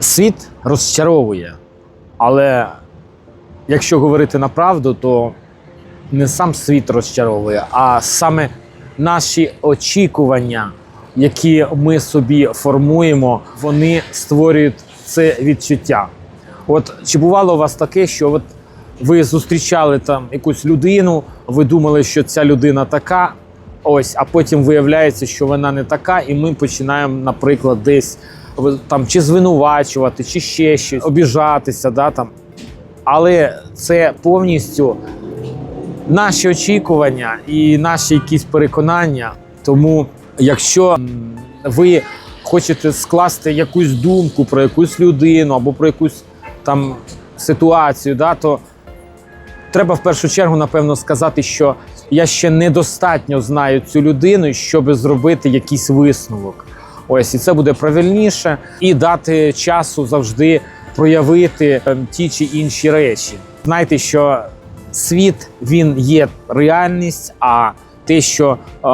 Світ розчаровує, але якщо говорити на правду, то не сам світ розчаровує, а саме наші очікування, які ми собі формуємо, вони створюють це відчуття. От чи бувало у вас таке, що от ви зустрічали там якусь людину, ви думали, що ця людина така, ось, а потім виявляється, що вона не така, і ми починаємо, наприклад, десь там чи звинувачувати, чи ще щось, обіжатися, да, там. Але це повністю наші очікування і наші якісь переконання. Тому, якщо ви хочете скласти якусь думку про якусь людину або про якусь там ситуацію, да, то треба в першу чергу, напевно, сказати, що я ще недостатньо знаю цю людину, щоб зробити якийсь висновок. Ось і це буде правильніше, і дати часу завжди проявити ем, ті чи інші речі. Знайте, що світ він є реальність, а те, що е,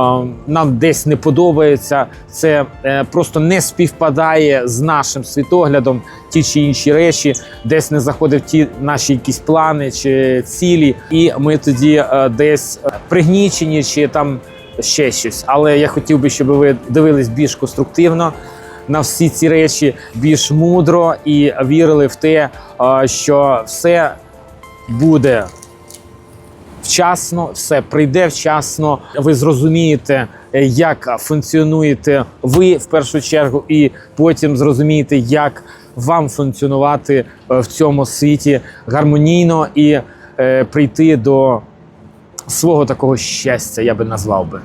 нам десь не подобається, це е, просто не співпадає з нашим світоглядом, ті чи інші речі, десь не заходять ті наші якісь плани чи цілі, і ми тоді е, десь е, пригнічені чи там ще щось. Але я хотів би, щоб ви дивились більш конструктивно на всі ці речі, більш мудро і вірили в те, що все буде вчасно, все прийде вчасно. Ви зрозумієте, як функціонуєте ви в першу чергу, і потім зрозумієте, як вам функціонувати е, в цьому світі гармонійно і е, прийти до свого такого щастя, я би назвав би.